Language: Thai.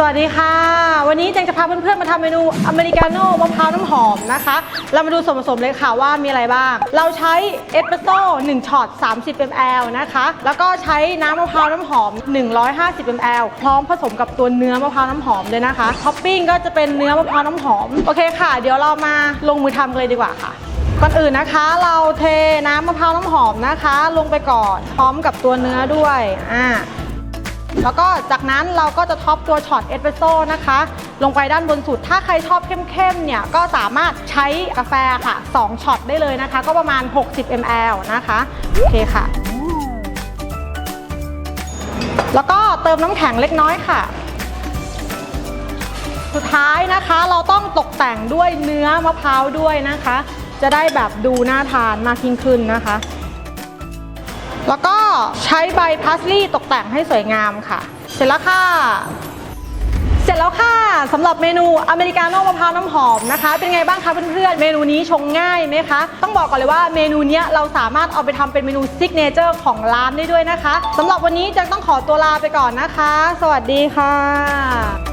สวัสดีค่ะ วันนี้แจงจะพาเพื่อนๆมาทำเมนูอเมริกาโน่มะพร้าวน้ำหอมนะคะ เรามาดูส่วนผสมเลยค่ะว่ามีอะไรบ้าง เราใช้เอสเปรสโซ่1ช็อต30 ml นะคะ แล้วก็ใช้น้ำมะพร้าวน้ำหอม 150 ml พร้อมผสมกับตัวเนื้อมะพร้าวน้ำหอมเลยนะคะท็อปปิ้งก็จะเป็นเนื้อมะพร้าวน้ำหอม โอเคค่ะ เดี๋ยวเรามาลงมือทำกันเลยดีกว่าค่ะก่อนอื่นนะคะเราเทน้ำมะพร้าวน้ำหอมนะคะ ลงไปก่อนพร้อมกับตัวเนื้อด้วยอ่า แล้วก็จากนั้นเราก็จะท็อปตัวช็อตเอสเปรสโซ่นะคะ ลงไปด้านบนสุด ถ้าใครชอบเข้มๆเนี่ยก็สามารถใช้กาแฟค่ะ 2ช็อตได้เลยนะคะ ก็ประมาณ 60 ml นะคะ โอเคค่ะ แล้วก็เติมน้ำแข็งเล็กน้อยค่ะ สุดท้ายนะคะเราต้องตกแต่งด้วยเนื้อมะพร้าวด้วยนะคะ จะได้แบบดูน่าทานมากยิ่งขึ้นนะคะ แล้วก็ ใช้ใบพาสลี่ตกแต่งให้สวยงามค่ะ เสร็จแล้วค่ะ เสร็จแล้วค่ะสำหรับเมนูอเมริกาโน่มะพร้าวน้ำหอมนะคะ เป็นไงบ้างคะเพื่อนๆเมนูนี้ชงง่ายไหมคะ ต้องบอกก่อนเลยว่าเมนูนี้เราสามารถเอาไปทำเป็นเมนูซิกเนเจอร์ของร้านได้ด้วยนะคะสำหรับวันนี้จะต้องขอตัวลาไปก่อนนะคะ สวัสดีค่ะ